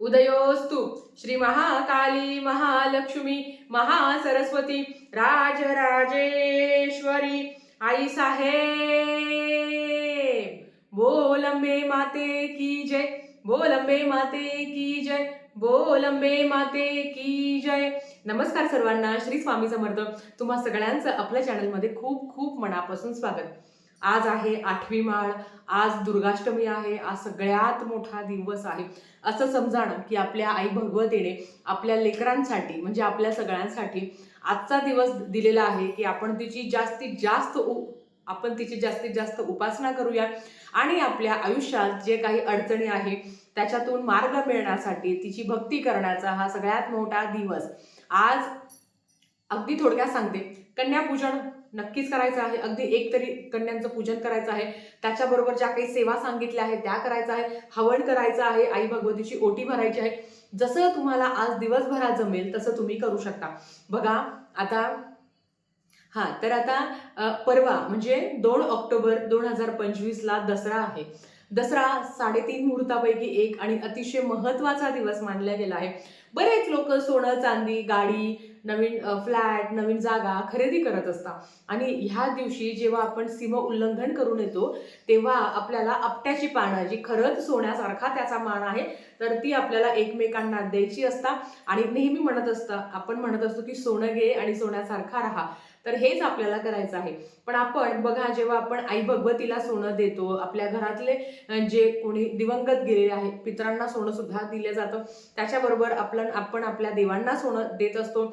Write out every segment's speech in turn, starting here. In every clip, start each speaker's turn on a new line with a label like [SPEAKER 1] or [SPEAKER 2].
[SPEAKER 1] उदयोस्तु। श्री महाकाली महालक्ष्मी महासरस्वती राजराजेश्वरी। आई साहेब बोल अंबे माते की जय बोल अंबे माते की जय बोल अंबे माते की जय। नमस्कार सर्वांना श्री स्वामी समर्थ. तुम्हा सगळ्यांचं आपल्या चॅनलमध्ये खूप खूप मनापासून स्वागत. आज आहे आठवी माळ आज दुर्गाष्टमी आहे आज सगळ्यात मोठा दिवस आहे. असं समजाणं की आपल्या आई भगवतीने आपल्या लेकरांसाठी म्हणजे आपल्या सगळ्यांसाठी आजचा दिवस दिलेला आहे की आपण तिची जास्तीत जास्त उ आपण तिची जास्तीत जास्त उपासना करूया आणि आपल्या आयुष्यात जे काही अडचणी आहे त्याच्यातून मार्ग मिळण्यासाठी तिची भक्ती करण्याचा हा सगळ्यात मोठा दिवस. आज अगदी थोडक्यात सांगते. कन्यापूजन नक्कीच करायचं आहे. अगदी एक तरी कन्यांचं पूजन करायचं आहे. त्याच्याबरोबर ज्या काही सेवा सांगितल्या आहेत त्या करायचं आहे. हवण करायचं आहे. आई भगवतीची ओटी भरायची आहे. जसं तुम्हाला आज दिवसभरात जमेल तसं तुम्ही करू शकता. बघा आता हा तर आता परवा म्हणजे दोन ऑक्टोबर दोन हजार पंचवीसला दसरा आहे. दसरा साडेतीन मुहूर्तापैकी एक आणि अतिशय महत्त्वाचा दिवस मानला गेला आहे. बरेच लोक सोनं चांदी गाडी नवीन फ्लॅट नवीन जागा खरेदी करत असतात आणि ह्या दिवशी जेव्हा आपण सीमा उल्लंघन करून येतो तेव्हा आपल्याला आपट्याची पानं जी खरंच सोन्यासारखा त्याचा मान आहे तर ती आपल्याला एकमेकांना द्यायची असता आणि नेहमी म्हणत असतं आपण म्हणत असतो की सोनं घे आणि सोन्यासारखा राहा. तर हेच आपल्याला करायचं आहे. पण आपण बघा जेव्हा आपण आई भगवतीला सोनं देतो आपल्या घरातले जे कोणी दिवंगत गेलेले आहे पितरांना सोनं सुद्धा दिलं जातं. त्याच्याबरोबर आपण आपण आपल्या देवांना सोनं देत असतो.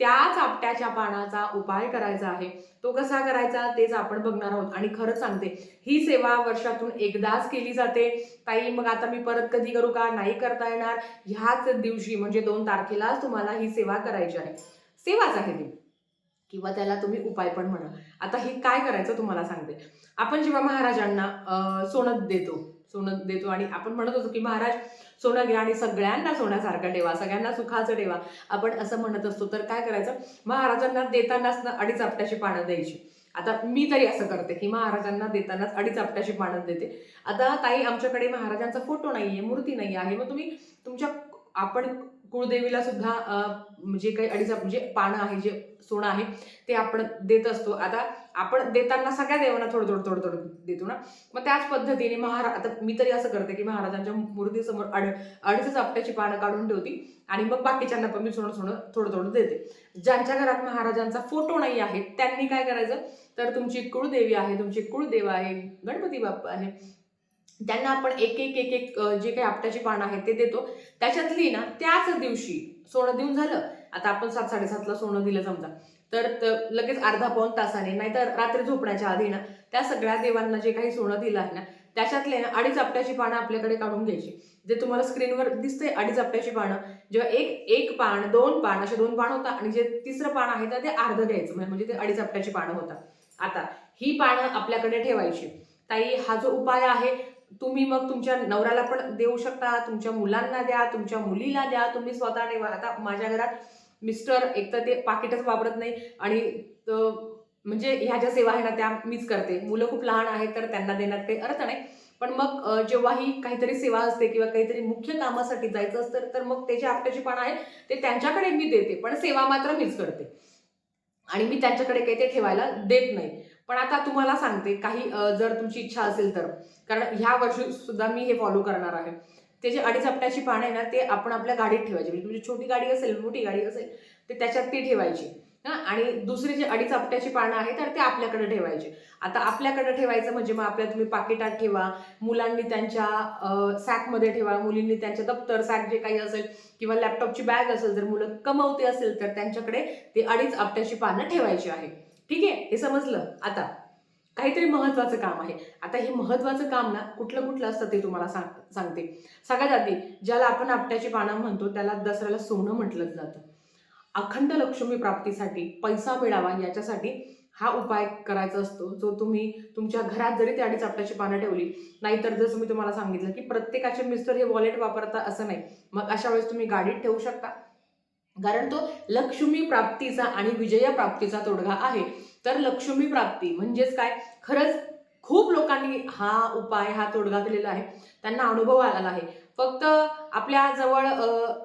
[SPEAKER 1] त्याच आपट्याच्या पानाचा उपाय करायचा आहे. तो कसा करायचा तेच आपण बघणार आहोत. आणि खरं सांगते ही सेवा वर्षातून एकदाच केली जाते. ताई मग आता मी परत कधी करू का? नाही करता येणार. ह्याच दिवशी म्हणजे दोन तारखेलाच तुम्हाला ही सेवा करायची आहे. सेवाच आहे ती. किंवा त्याला तुम्ही उपाय पण म्हणा. आता हे काय करायचं तुम्हाला सांगते. आपण जेव्हा महाराजांना सोनं देतो सोनं देतो. आणि आपण म्हणत होतो की महाराज सोनं घ्या आणि सगळ्यांना सोन्यासारखं ठेवा सगळ्यांना सुखाचं ठेवा. आपण असं म्हणत असतो. तर काय करायचं? महाराजांना देतानाच ना अडीच आपट्याची पानं द्यायची. आता मी तरी असं करते की महाराजांना देतानाच अडीच आपट्याची पानं देते. आता ताई आमच्याकडे महाराजांचा फोटो नाही आहे मूर्ती नाही आहे. मग तुम्ही तुमच्या आपण कुळदेवीला सुद्धा जे म्हणजे काही अडीच म्हणजे पानं आहे जे सोनं आहे ते आपण देत असतो. आता आपण देताना सगळ्या देवांना थोडं थोडं थोडं थोडं देतो ना. मग त्याच पद्धतीने महाराज आता मी तरी असं करते की महाराजांच्या मूर्तीसमोर अड अडीचच आपट्याची पानं काढून ठेवती आणि मग बाकीच्यांना पण मी सोनं सोनं थोडं थोडं देते. ज्यांच्या घरात महाराजांचा फोटो नाही आहे त्यांनी काय करायचं? तर तुमची कुळदेवी आहे तुमची कुळदेव आहे गणपती बाप्पा आहे. त्यांना आपण एक एक एक एक जे काही आपट्याची पानं आहेत ते देतो. त्याच्यातली ना त्याच दिवशी सोनं देऊन झालं. आता आपण सात साडेसातला सोनं दिलं समजा. तर त- लगेच अर्धा पाऊन तासाने नाहीतर रात्री झोपण्याच्या आधी ना त्या सगळ्या देवांना जे काही सोनं दिलं आहे ना त्याच्यातले ना अडीच आपट्याची पानं आपल्याकडे काढून घ्यायची. जे तुम्हाला स्क्रीनवर दिसते अडीच आपट्याची पानं. जेव्हा एक एक पान दोन पान असे दोन पान होता आणि जे तिसरं पान आहे तर ते अर्ध घ्यायचं म्हणजे-, म्हणजे- ते अडीच आपट्याची पानं होतात आता ही पानं आपल्याकडे ठेवायची. ताई हा जो उपाय आहे तुम्ही मग तुमच्या नवऱ्याला पण देऊ शकता तुमच्या मुलांना द्या तुमच्या मुलीला द्या तुम्ही स्वतः नेवा. आता माझ्या घरात मिस्टर एक तर ते पाकिटच वापरत नाही आणि म्हणजे ह्या ज्या सेवा आहे ना त्या मीच करते. मुलं खूप लहान आहेत तर त्यांना देण्यात काही अर्थ नाही. पण मग जेव्हाही काहीतरी सेवा असते किंवा काहीतरी मुख्य कामासाठी जायचं असतं तर मग ते जे आपट्याची पण आहे ते त्यांच्याकडे मी देते पण सेवा मात्र मीच करते. आणि मी त्यांच्याकडे काही ते ठेवायला देत नाही. पण आता तुम्हाला सांगते काही जर तुमची इच्छा असेल तर. कारण ह्या वर्षी सुद्धा मी हे फॉलो करणार आहे. ते जे अडीच आपट्याची पानं आहे ना ते आपण आपल्या गाडीत ठेवायची. म्हणजे तुमची छोटी गाडी असेल मोठी गाडी असेल ते त्याच्यात ती ठेवायची. हां आणि दुसरी जी अडीच आपट्याची पानं आहे तर ते आपल्याकडे ठेवायचे. आता आपल्याकडे ठेवायचं म्हणजे मग आपल्या तुम्ही पाकिटात ठेवा मुलांनी त्यांच्या सॅकमध्ये ठेवा मुलींनी त्यांच्या दप्तर सॅक जे काही असेल किंवा लॅपटॉपची बॅग असेल जर मुलं कमवते असेल तर त्यांच्याकडे ते अडीच आपट्याची पानं ठेवायची आहे. ठीक आहे? हे समजलं? आता काहीतरी महत्वाचं काम आहे. आता हे महत्वाचं काम ना कुठलं कुठलं असतं ते तुम्हाला सांग सांगते. सगळ्यात आधी ज्याला आपण आपट्याची पानं म्हणतो त्याला दसऱ्याला सोनं म्हटलं जातं. अखंड लक्ष्मी प्राप्तीसाठी पैसा मिळावा याच्यासाठी हा उपाय करायचा असतो. जो तुम्ही तुमच्या घरात जरी त्या अडीच आपट्याची पानं ठेवली नाहीतर जसं मी तुम्हाला सांगितलं की प्रत्येकाचे मिस्टर हे वॉलेट वापरता असं नाही. मग अशा वेळेस तुम्ही गाडीत ठेवू शकता. कारण तो लक्ष्मी प्राप्तीचा आणि विजय प्राप्तीचा तोडगा आहे. तर लक्ष्मी प्राप्ती म्हणजेच काय? खरंच खूप लोकांनी हा उपाय हा तोडगा केलेला आहे. त्यांना अनुभव आलेला आहे. फक्त आपल्या जवळ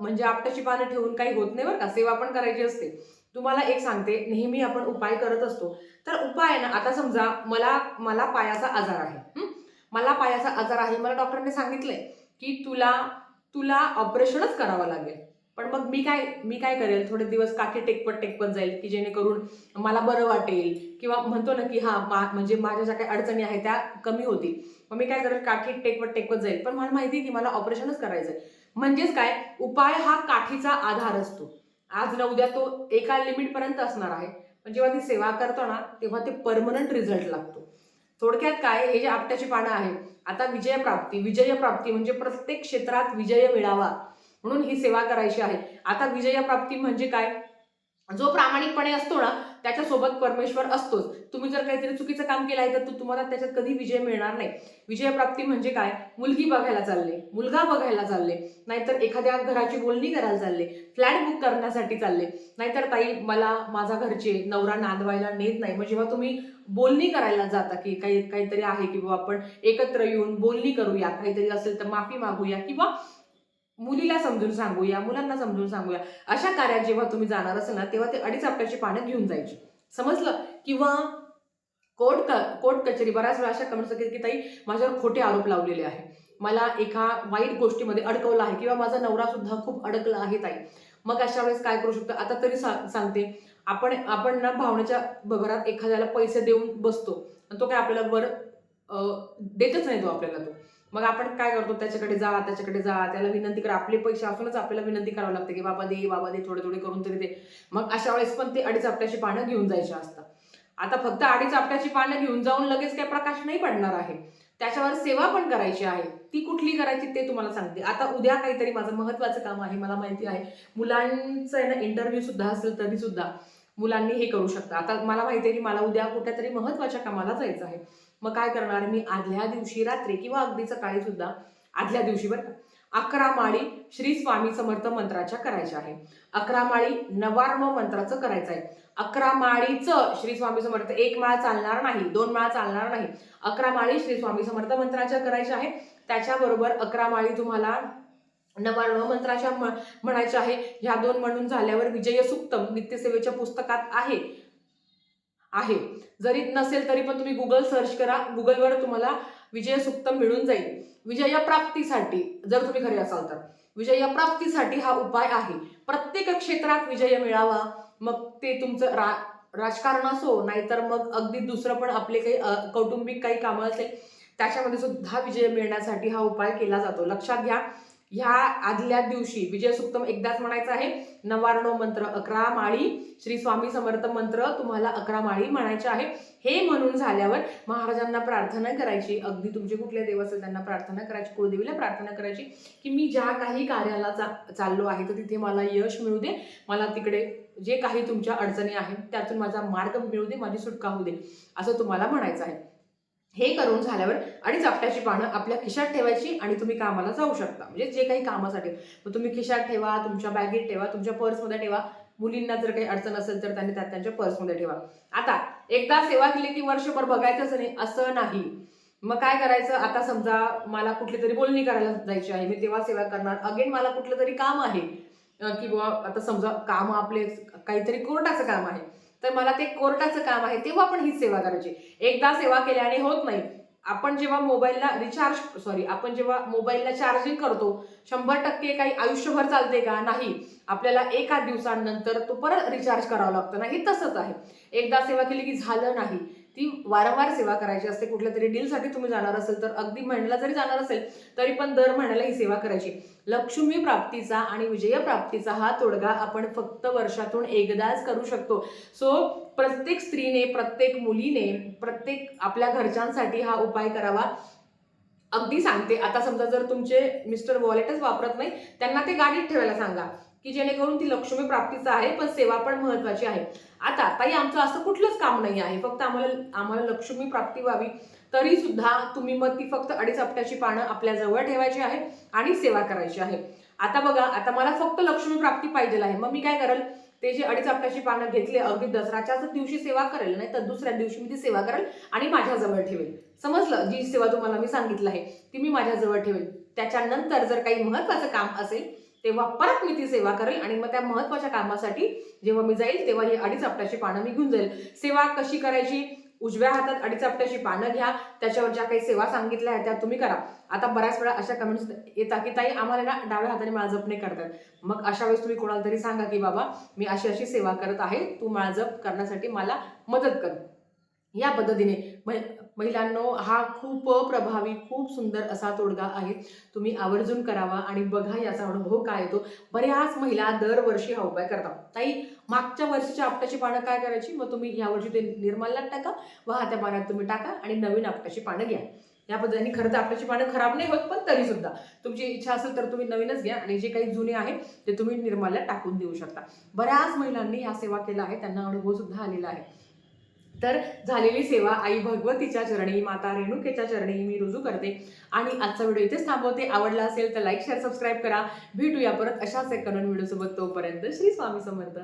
[SPEAKER 1] म्हणजे आपटाची पानं ठेवून काही होत नाही बरं का? सेवा पण करायची असते. तुम्हाला एक सांगते नेहमी आपण उपाय करत असतो. तर उपाय ना आता समजा मला मला पायाचा आजार आहे. मला पायाचा आजार आहे. मला डॉक्टरांनी सांगितलंय की तुला तुला ऑपरेशनच करावं लागेल. पण मग मी काय मी काय करेल? थोडे दिवस काठी टेकपट टेकपत जाईल की जेणेकरून मला बरं वाटेल किंवा म्हणतो ना की हा मा म्हणजे माझ्या ज्या काही अडचणी आहेत त्या कमी होतील. मग मी काय करेल? काठी टेकपट टेकपत जाईल. पण मला माहिती आहे की मला ऑपरेशनच करायचंय. म्हणजेच काय? उपाय हा काठीचा आधार असतो. आज ना उद्या तो एका लिमिट पर्यंत असणार आहे. पण जेव्हा ती सेवा करतो ना तेव्हा ते परमनंट रिझल्ट लागतो. थोडक्यात काय? हे जे आपट्याची पानं आहे आता विजयप्राप्ती विजयप्राप्ती विजय प्राप्ती म्हणजे प्रत्येक क्षेत्रात विजय मिळावा. म्हणून ही सेवा करायची आहे. आता विजय प्राप्ती म्हणजे काय? जो प्रामाणिकपणे असतो ना त्याच्यासोबत परमेश्वर असतोच. तुम्ही जर काहीतरी चुकीचं काम केलं आहे तर तू- तुम्हाला त्याच्यात कधी विजय मिळणार नाही. विजय प्राप्ती म्हणजे काय? मुलगी बघायला चालले मुलगा बघायला चालले नाहीतर एखाद्या घराची बोलणी करायला चालले फ्लॅट बुक करण्यासाठी चालले. नाहीतर ताई मला माझा घरचे नवरा नांदवायला नेत नाही. मग जेव्हा तुम्ही बोलणी करायला जाता की काही काहीतरी आहे की बाबा आपण एकत्र येऊन बोलणी करूया काहीतरी असेल तर माफी मागूया किंवा मुलीला समजून सांगूया मुलांना समजून सांगूया. अशा कार्यात जेव्हा तुम्ही जाणार असाल ना तेव्हा ते अडीच आपल्याची पानं घेऊन जायची. समजलं? किंवा कोर्ट क कोर्ट कचेरी बऱ्याच वेळा अशा कमेंट्स की ताई माझ्यावर खोटे आरोप लावलेले आहे मला एका वाईट गोष्टीमध्ये अडकवलं आहे किंवा माझा नवरा सुद्धा खूप अडकला आहे ताई. मग अशा वेळेस काय करू शकतो? आता तरी सा- सांगते. आपण आपण ना भावनेच्या भरात एखाद्याला पैसे देऊन बसतो. आणि तो काय आपल्याला वर देतच नाही तो आपल्याला तो. मग आपण काय करतो? त्याच्याकडे जा त्याच्याकडे जा. त्याला विनंती करा. आपले पैसे असूनच आपल्याला विनंती करावं लागते की बाबा दे बाबा दे थोडे थोडे करून तरी दे. मग अशा वेळेस पण ते अडीच आपल्याशी पानं घेऊन जायची असतात. आता फक्त अडीच आपल्याची पानं घेऊन जाऊन लगेच काही प्रकाश नाही पडणार आहे. त्याच्यावर सेवा पण करायची आहे. ती कुठली करायची ते तुम्हाला सांगते. आता उद्या काहीतरी माझं महत्वाचं काम आहे मला माहिती आहे. मुलांचं आहे ना इंटरव्ह्यू सुद्धा असेल तरी सुद्धा मुलांनी हे करू शकता. आता मला माहिती आहे की मला उद्या कुठल्या तरी महत्त्वाच्या कामाला जायचं आहे. मग काय करणार? मी आदल्या दिवशी रात्री किंवा अगदी सकाळी सुद्धा आदल्या दिवशी बरं का अकरा माळी श्री स्वामी समर्थ मंत्राच्या करायच्या आहे. अकरा माळी नवार्म मंत्राचं करायचं आहे. अकरा माळीचं श्री स्वामी समर्थ एक माळ चालणार नाही दोन माळ चालणार नाही. अकरा माळी श्री स्वामी समर्थ मंत्राच्या करायच्या आहे. त्याच्याबरोबर अकरा माळी तुम्हाला नवार्म मंत्राच्या म्हणायच्या आहे. ह्या दोन म्हणून झाल्यावर विजय सुक्तम नित्यसेवेच्या पुस्तकात आहे. आहे. जरी नसेल तरी पण तुम्ही गुगल सर्च करा. गुगलवर तुम्हाला विजय सुक्तम मिळून जाईल. विजय प्राप्तीसाठी जर तुम्ही खरे असाल तर. विजय प्राप्तीसाठी हा उपाय आहे. प्रत्येक क्षेत्रात विजय मिळावा. मग ते तुमचं रा राजकारण असो नाहीतर मग अगदी दुसरं पण आपले काही कौटुंबिक काही कामं असेल त्याच्यामध्ये सुद्धा विजय मिळण्यासाठी हा उपाय केला जातो. लक्षात घ्या. ह्या आदल्या दिवशी विजय सुक्तम एकदाच म्हणायचं आहे नवार्णव मंत्र अकरा माळी श्री स्वामी समर्थ मंत्र तुम्हाला अकरा माळी म्हणायचे आहे. हे म्हणून झाल्यावर महाराजांना प्रार्थना करायची अगदी तुमचे कुठले देव असेल त्यांना प्रार्थना करायची कुळदेवीला प्रार्थना करायची की मी ज्या काही कार्याला चा चाललो आहे तर तिथे मला यश मिळू दे मला तिकडे जे काही तुमच्या अडचणी आहेत त्यातून माझा मार्ग मिळू दे माझी सुटका होऊ दे असं तुम्हाला म्हणायचं आहे. हे करून झाल्यावर आणि चपट्याची पानं आपल्या खिशात ठेवायची आणि तुम्ही कामाला जाऊ शकता. म्हणजे जे काही कामासाठी. मग तुम्ही खिशात ठेवा तुमच्या बॅगेत ठेवा तुमच्या पर्समध्ये ठेवा. मुलींना जर काही अडचण असेल तर त्यांनी त्यात त्यांच्या पर्समध्ये ठेवा. आता एकदा सेवा केली की वर्षभर बघायचंच नाही असं नाही. मग काय करायचं? आता समजा मला कुठली तरी बोलणी करायला जायची आहे. मी तेव्हा सेवा करणार. अगेन मला कुठलं तरी काम आहे. किंवा आता समजा काम आपले काहीतरी कोर्टाचं काम आहे. तर मला ते कोर्टाचं काम आहे तेव्हा आपण ही सेवा करायची. एकदा सेवा केल्याने होत नाही. आपण जेव्हा मोबाईलला रिचार्ज सॉरी आपण जेव्हा मोबाईलला चार्जिंग करतो शंभर टक्के काही आयुष्यभर चालते का? नाही. आपल्याला एका दिवसानंतर तो परत रिचार्ज करावा लागतो ना? हे तसंच आहे. एकदा सेवा केली की झालं नाही. ती वारंवार सेवा करायची असते. कुठल्या तरी डीलसाठी तुम्ही जाणार असेल तर अगदी महिन्याला जरी जाणार असेल तरी पण दर महिन्याला ही सेवा करायची. लक्ष्मी प्राप्तीचा आणि विजय प्राप्तीचा हा तोडगा आपण फक्त वर्षातून एकदाच करू शकतो. सो प्रत्येक स्त्रीने प्रत्येक मुलीने प्रत्येक आपल्या घरच्यांसाठी हा उपाय करावा. अगदी सांगते. आता समजा जर तुमचे मिस्टर वॉलेटच वापरत नाही त्यांना ते गाडीत ठेवायला सांगा. की जेणेकरून ती लक्ष्मी प्राप्तीचं आहे पण सेवा पण महत्वाची आहे. आता ताई आमचं असं कुठलंच काम नाही आहे. फक्त आम्हाला आम्हाला लक्ष्मी प्राप्ती व्हावी. तरी सुद्धा तुम्ही मग ती फक्त अडीच हप्त्याची पानं आपल्या जवळ ठेवायची आहे आणि सेवा करायची आहे. आता बघा आता मला फक्त लक्ष्मी प्राप्ती पाहिजे आहे. मग मी काय करेल? ते जे अडीच हप्त्याची पानं घेतले अगदी दसराच्याच दिवशी सेवा करेल नाही तर दुसऱ्या दिवशी मी ती सेवा करेल आणि माझ्याजवळ ठेवेल. समजलं? जी सेवा तुम्हाला मी सांगितलं आहे ती मी माझ्याजवळ ठेवेल. त्याच्यानंतर जर काही महत्वाचं काम असेल तेव्हा परत मी ती सेवा करेल आणि मग त्या महत्त्वाच्या कामासाठी जेव्हा मी जाईल तेव्हा ही अडीच आपट्याची पानं मी घेऊन जाईल. सेवा कशी करायची? उजव्या हातात अडीच आपट्याची पानं घ्या. त्याच्यावर ज्या काही सेवा सांगितल्या आहेत त्या तुम्ही करा. आता बऱ्याच वेळा अशा कमेंट्स येतात की ताई आम्हाला ना डाव्या हाताने माळजप नाही करतात मग अशा वेळेस तुम्ही कोणाला तरी सांगा की बाबा मी अशी अशी सेवा करत आहे. तू माळजप करण्यासाठी मला मदत कर. या पद्धतीने. महि- महिलांनो हा खूप प्रभावी खूप सुंदर असा तोडगा आहे. तुम्ही आवर्जून करावा आणि बघा याचा अनुभव काय येतो. बऱ्याच महिला दरवर्षी हा उपाय करतात. ताई मागच्या वर्षीच्या आपट्याची पानं काय करायची? मग तुम्ही यावर्षी ते निर्माल्यात टाका. वाहत्या पाण्यात तुम्ही टाका आणि नवीन आपट्याची पानं घ्या. या पद्धतीने खरं तर आपल्याची पानं खराब नाही होत पण तरी सुद्धा. तुमची इच्छा असेल तर तुम्ही नवीनच घ्या आणि जे काही जुने आहे ते तुम्ही निर्माल्यात टाकून देऊ शकता. बऱ्याच महिलांनी ह्या सेवा केला आहे त्यांना अनुभव सुद्धा आलेला आहे. तर झालेली सेवा आई भगवतीच्या चरणी माता रेणुकेच्या चरणी मी रुजू करते. आणि आजचा व्हिडिओ इथेच थांबवते. आवडला असेल तर लाईक शेअर सबस्क्राईब करा. भेटूया परत अशाच एक करून व्हिडिओसोबत. तोपर्यंत श्री स्वामी समर्थ.